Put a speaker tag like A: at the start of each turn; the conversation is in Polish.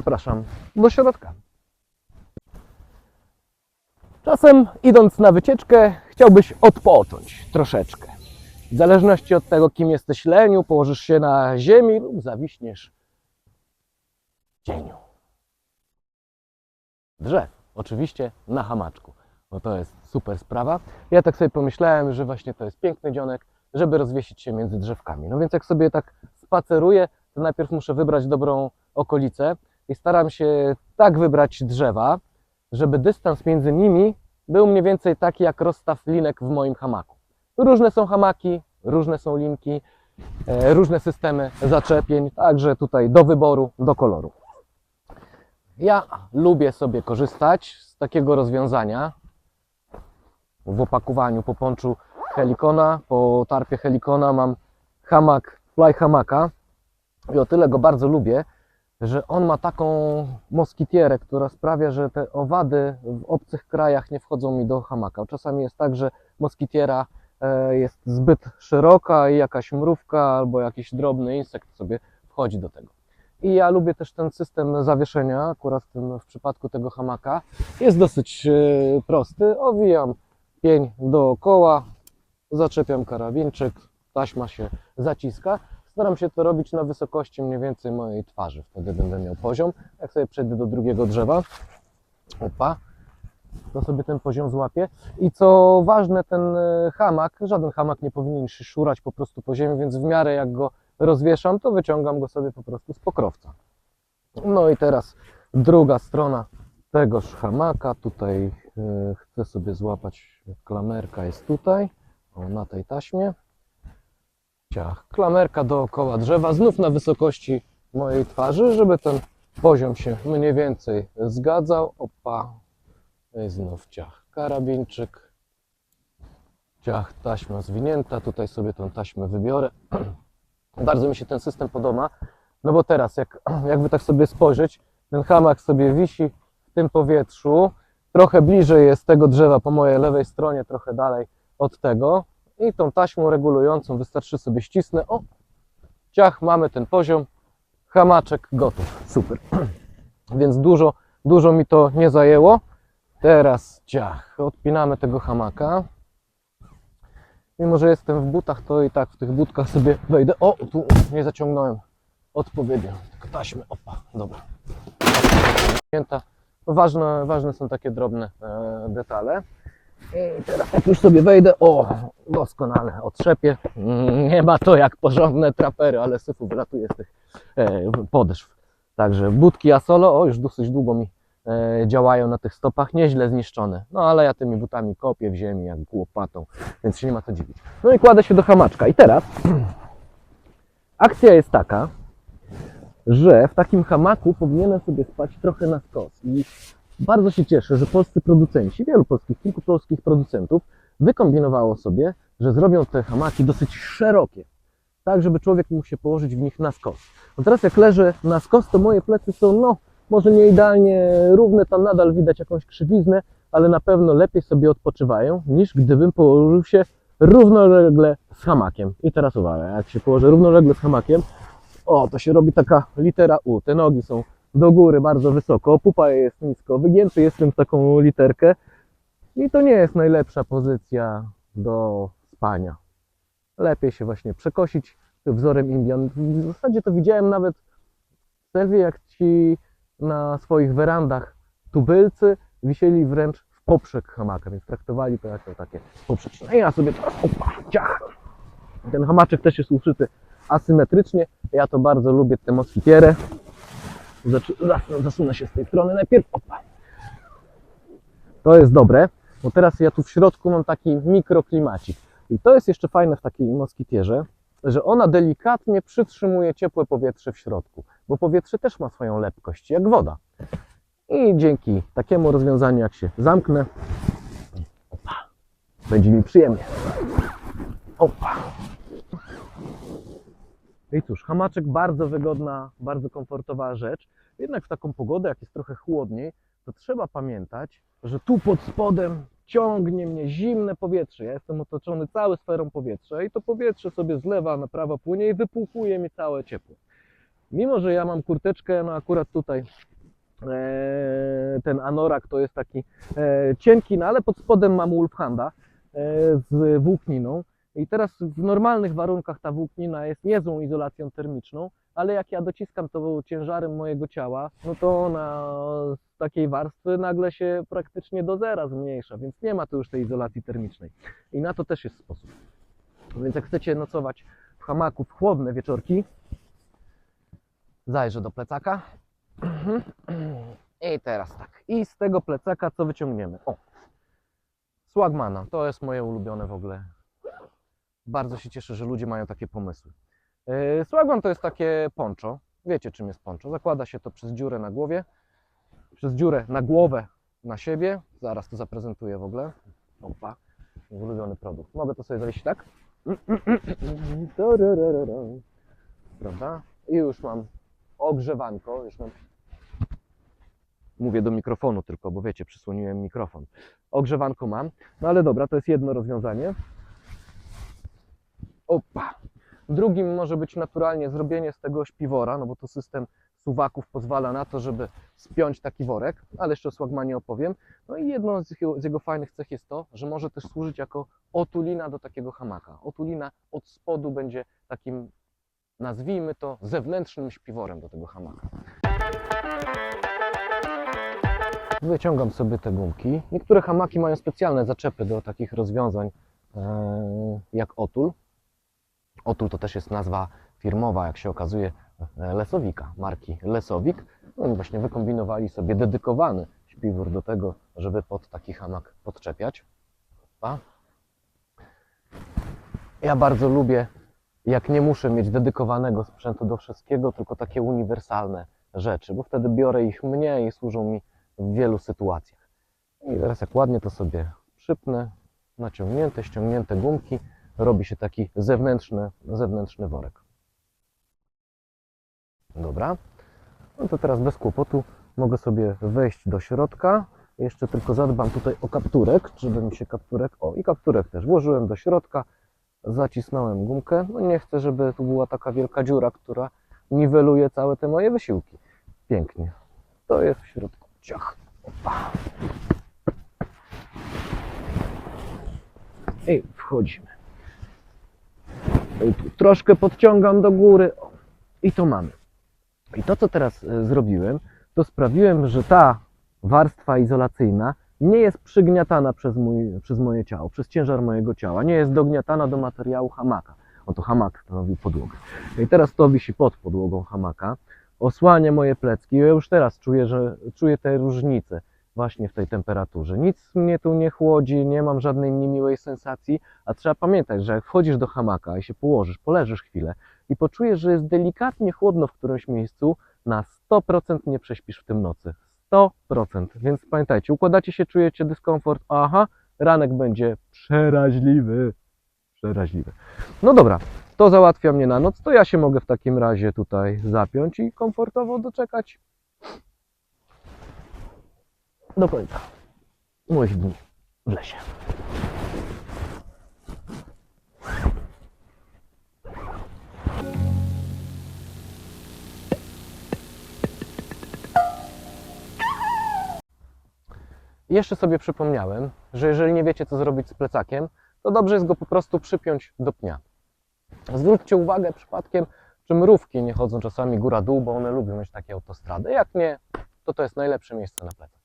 A: zapraszam do środka. Czasem idąc na wycieczkę, chciałbyś odpocząć troszeczkę. W zależności od tego, kim jesteś leniu, położysz się na ziemi lub zawiśniesz w cieniu. Drzew, oczywiście na hamaczku, bo to jest super sprawa. Ja tak sobie pomyślałem, że właśnie to jest piękny dzionek, żeby rozwiesić się między drzewkami. No więc jak sobie tak spaceruję, to najpierw muszę wybrać dobrą okolicę i staram się tak wybrać drzewa, żeby dystans między nimi był mniej więcej taki jak rozstaw linek w moim hamaku. Różne są hamaki, różne są linki, e, różne systemy zaczepień, także tutaj do wyboru, do koloru. Ja lubię sobie korzystać z takiego rozwiązania w opakowaniu po ponczu Helikona, po tarpie Helikona mam hamak, fly hamaka i o tyle go bardzo lubię, że on ma taką moskitierę, która sprawia, że te owady w obcych krajach nie wchodzą mi do hamaka. Czasami jest tak, że moskitiera e, jest zbyt szeroka i jakaś mrówka albo jakiś drobny insekt sobie wchodzi do tego. I ja lubię też ten system zawieszenia, akurat w, tym, w przypadku tego hamaka. Jest dosyć e, prosty. Owijam pień dookoła, zaczepiam karabinczyk, taśma się zaciska. Staram się to robić na wysokości mniej więcej mojej twarzy, wtedy będę miał poziom. Jak sobie przejdę do drugiego drzewa, opa, to sobie ten poziom złapię. I co ważne, ten e, hamak, żaden hamak nie powinien się szurać po prostu po ziemi, więc w miarę jak go rozwieszam, to wyciągam go sobie po prostu z pokrowca. No i teraz druga strona tegoż hamaka. Tutaj e, chcę sobie złapać, klamerka jest tutaj, o, na tej taśmie. Ciach, klamerka dookoła drzewa, znów na wysokości mojej twarzy, żeby ten poziom się mniej więcej zgadzał. Opa, i znów ciach, karabinczyk. Ciach, taśma zwinięta, tutaj sobie tą taśmę wybiorę. Bardzo mi się ten system podoba, no bo teraz, jak, jakby tak sobie spojrzeć, ten hamak sobie wisi w tym powietrzu, trochę bliżej jest tego drzewa po mojej lewej stronie, trochę dalej od tego i tą taśmą regulującą wystarczy sobie ścisnę, o, ciach, mamy ten poziom, hamaczek gotów, super. Więc dużo, dużo mi to nie zajęło. Teraz ciach, odpinamy tego hamaka. Mimo, że jestem w butach, to i tak w tych butkach sobie wejdę. O, tu nie zaciągnąłem odpowiednio. Tylko taśmy, opa, dobra. Ważne, ważne są takie drobne e, detale. I teraz jak już sobie wejdę, o, doskonale, otrzepię. Nie ma to jak porządne trapery, ale syfu wylatuje z tych e, podeszw. Także budki Asolo, o, już dosyć długo mi e, działają na tych stopach, nieźle zniszczone. No ale ja tymi butami kopię w ziemi jak łopatą, więc się nie ma co dziwić. No i kładę się do hamaczka. I teraz akcja jest taka, że w takim hamaku powinienem sobie spać trochę na skos. I bardzo się cieszę, że polscy producenci, wielu polskich, kilku polskich producentów wykombinowało sobie, że zrobią te hamaki dosyć szerokie, tak żeby człowiek mógł się położyć w nich na skos. No teraz jak leżę na skos, to moje plecy są, no, może nie idealnie równe, tam nadal widać jakąś krzywiznę, ale na pewno lepiej sobie odpoczywają, niż gdybym położył się równolegle z hamakiem. I teraz uwaga, jak się położę równolegle z hamakiem, o, to się robi taka litera U. Te nogi są do góry bardzo wysoko, pupa jest nisko, wygięty jestem w taką literkę i to nie jest najlepsza pozycja do spania. Lepiej się właśnie przekosić wzorem Indian. W zasadzie to widziałem nawet w Selwie, jak ci na swoich werandach tubylcy wisieli wręcz w poprzek hamaka, więc traktowali to jako takie poprzeczne. No ja sobie teraz, opa, ciach. Ten hamaczek też jest uszyty asymetrycznie. Ja to bardzo lubię, tę moskitierę. Zasunę się z tej strony najpierw. Opa. To jest dobre, bo teraz ja tu w środku mam taki mikroklimacik. I to jest jeszcze fajne w takiej moskitierze, że ona delikatnie przytrzymuje ciepłe powietrze w środku, bo powietrze też ma swoją lepkość, jak woda. I dzięki takiemu rozwiązaniu, jak się zamknę, opa, będzie mi przyjemnie. Opa. I cóż, hamaczek bardzo wygodna, bardzo komfortowa rzecz. Jednak w taką pogodę, jak jest trochę chłodniej, to trzeba pamiętać, że tu pod spodem ciągnie mnie zimne powietrze. Ja jestem otoczony całą sferą powietrza i to powietrze sobie zlewa na prawo płynie i wypłukuje mi całe ciepło. mimo że ja mam kurteczkę, no akurat tutaj e, ten anorak to jest taki e, cienki, no ale pod spodem mam Wolfhanda e, z włókniną. I teraz w normalnych warunkach ta włóknina jest niezłą izolacją termiczną, ale jak ja dociskam to ciężarem mojego ciała, no to ona z takiej warstwy nagle się praktycznie do zera zmniejsza, więc nie ma tu już tej izolacji termicznej. I na to też jest sposób. Więc jak chcecie nocować w hamaku w chłodne wieczorki, zajrzę do plecaka. I teraz tak. I z tego plecaka co wyciągniemy? O! Swagmana. To jest moje ulubione w ogóle. Bardzo się cieszę, że ludzie mają takie pomysły. Yy, Swagman to jest takie poncho. Wiecie czym jest poncho. Zakłada się to przez dziurę na głowie. Przez dziurę na głowę na siebie. Zaraz to zaprezentuję w ogóle. Opa. Ulubiony produkt. Mogę to sobie zawiesić tak? Prawda? I już mam ogrzewanko, już mam. Mówię do mikrofonu tylko, bo wiecie, przysłoniłem mikrofon. Ogrzewanko mam, no ale dobra, to jest jedno rozwiązanie. Opa! Drugim może być naturalnie zrobienie z tego śpiwora, no bo to system suwaków pozwala na to, żeby spiąć taki worek, ale jeszcze o Swagmanie opowiem. No i jedną z jego, z jego fajnych cech jest to, że może też służyć jako otulina do takiego hamaka. Otulina od spodu będzie takim nazwijmy to zewnętrznym śpiworem do tego hamaka. Wyciągam sobie te gumki. Niektóre hamaki mają specjalne zaczepy do takich rozwiązań e, jak Otul. Otul to też jest nazwa firmowa, jak się okazuje, e, Lesowika, marki Lesowik. No i właśnie wykombinowali sobie dedykowany śpiwór do tego, żeby pod taki hamak podczepiać. A? Ja bardzo lubię jak nie muszę mieć dedykowanego sprzętu do wszystkiego, tylko takie uniwersalne rzeczy, bo wtedy biorę ich mniej i służą mi w wielu sytuacjach. I teraz jak ładnie to sobie przypnę, naciągnięte, ściągnięte gumki, robi się taki zewnętrzny, zewnętrzny worek. Dobra. No to teraz bez kłopotu mogę sobie wejść do środka. Jeszcze tylko zadbam tutaj o kapturek, żeby mi się kapturek, o i kapturek też włożyłem do środka, zacisnąłem gumkę. No nie chcę, żeby tu była taka wielka dziura, która niweluje całe te moje wysiłki. Pięknie. To jest w środku. Ciach. Opa. I wchodzimy. Troszkę podciągam do góry. I to mamy. I to, co teraz e, zrobiłem, to sprawiłem, że ta warstwa izolacyjna nie jest przygniatana przez, mój, przez moje ciało, przez ciężar mojego ciała, nie jest dogniatana do materiału hamaka. Oto hamak stanowi podłogę. I teraz to wisi pod podłogą hamaka, osłania moje plecki. Ja już teraz czuję, że czuję te różnice właśnie w tej temperaturze. Nic mnie tu nie chłodzi, nie mam żadnej niemiłej sensacji, a trzeba pamiętać, że jak wchodzisz do hamaka i się położysz, poleżysz chwilę i poczujesz, że jest delikatnie chłodno w którymś miejscu, na 100% nie prześpisz w tym nocy. 100%. Więc pamiętajcie, układacie się, czujecie dyskomfort, aha, ranek będzie przeraźliwy. Przeraźliwy. No dobra, to załatwia mnie na noc, to ja się mogę w takim razie tutaj zapiąć i komfortowo doczekać do końca moich dni w lesie. Jeszcze sobie przypomniałem, że jeżeli nie wiecie, co zrobić z plecakiem, to dobrze jest go po prostu przypiąć do pnia. Zwróćcie uwagę przypadkiem, czy mrówki nie chodzą czasami góra-dół, bo one lubią mieć takie autostrady. Jak nie, to to jest najlepsze miejsce na plecak.